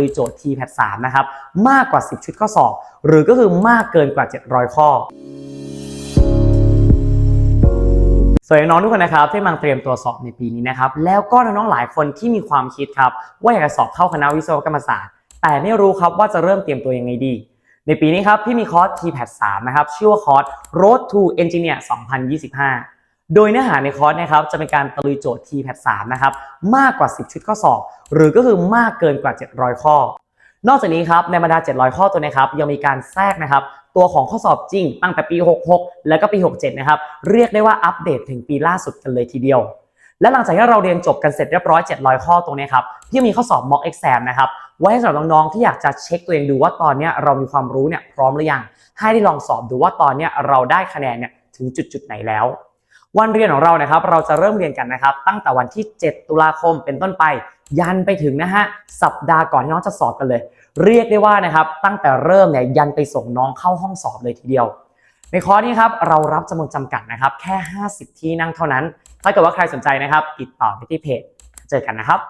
ลุยโจทย์ TPAT 3นะครับ มากกว่า 10 ชุดข้อสอบ หรือก็คือมากเกินกว่า 700 ข้อสวัสดีน้องทุกคนนะครับที่กำลังเตรียมตัวสอบในปีนี้นะครับ แล้วก็น้องๆหลายคนที่มีความคิดครับ ว่าอยากจะสอบเข้าคณะวิศวกรรมศาสตร์ แต่ไม่รู้ครับว่าจะเริ่มเตรียมตัวยังไงดี ในปีนี้ครับพี่มีคอร์ส TPAT 3นะครับชื่อว่าคอร์ส Road to Engineer 2025 โดยเนื้อหาในคอร์สนะครับจะเป็นการตะลุยโจทย์ TPAT 3นะครับมากกว่า 10 ชุดข้อสอบ หรือก็คือมากเกินกว่า 700 ข้อ นอกจากนี้ครับในบรรดา 700 ข้อตัวนี้ครับยังมีการแทรกนะครับตัวของข้อสอบจริงตั้งแต่ปี 66 แล้วก็ปี 67 นะครับเรียกได้ว่าอัปเดตถึงปีล่าสุดกันเลยทีเดียว และหลังจากที่เราเรียนจบกันเสร็จเรียบร้อย 700 ข้อตรงนี้ครับพี่มีข้อสอบ mock exam นะครับไว้ให้สำหรับน้องๆที่อยากจะเช็คตัวเองดูว่าตอนเนี้ยเรามีความรู้เนี่ยพร้อมหรือยังให้ได้ลองสอบดูว่าตอนเนี้ยเราได้คะแนนเนี่ยถึงจุดๆไหนแล้ว วันเรียนของเรานะครับ เราจะเริ่มเรียนกันนะครับ ตั้งแต่วันที่ 7 ตุลาคมเป็นต้นไป ยันไปถึงนะฮะสัปดาห์ก่อนที่น้องจะสอบกันเลย เรียกได้ว่านะครับ ตั้งแต่เริ่มเนี่ยยันไปส่งน้องเข้าห้องสอบเลยทีเดียว ในคอร์สนี้ครับเรารับจำนวนจำกัดนะครับ แค่ 50 ที่นั่งเท่านั้น ถ้าเกิดว่าใครสนใจนะครับ ติดต่อไปที่เพจ เจอกันนะครับ